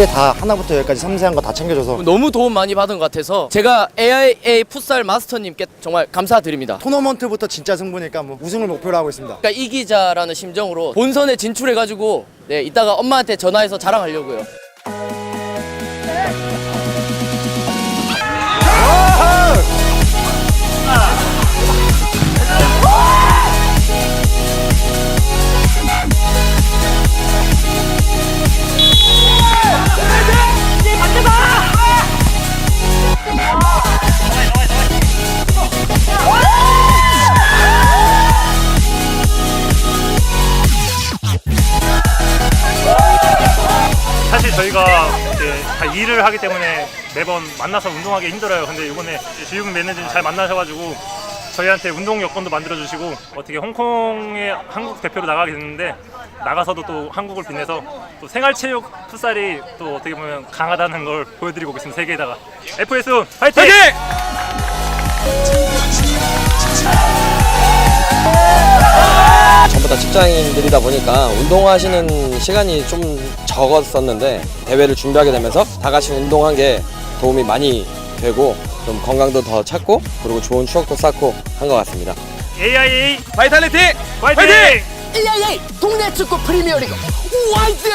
일일이 다 하나부터 열까지 섬세한 거 다 챙겨줘서 너무 도움 많이 받은 것 같아서 제가 AIA 풋살 마스터님께 정말 감사드립니다. 토너먼트부터 진짜 승부니까 뭐 우승을 목표로 하고 있습니다. 그러니까 이기자라는 심정으로 본선에 진출해가지고 네 이따가 엄마한테 전화해서 자랑하려고요. 사실 저희가 이제 다 일을 하기 때문에 매번 만나서 운동하기 힘들어요. 근데 이번에 지금 매니저님 잘 만나셔가지고 저희한테 운동 여건도 만들어주시고 어떻게 홍콩에 한국 대표로 나가게 됐는데 나가서도 또 한국을 빛내서 또 생활체육 풋살이 또 어떻게 보면 강하다는 걸 보여드리고 있습니다. 세계에다가 FS! 전부 다 직장인들이다 보니까 운동하시는 시간이 좀 적었었는데 대회를 준비하게 되면서 다 같이 운동한 게 도움이 많이 되고 좀 건강도 더 찾고 그리고 좋은 추억도 쌓고 한 것 같습니다. AIA 바이탈리티 화이팅! AIA 동네 축구 프리미어리그 화이팅!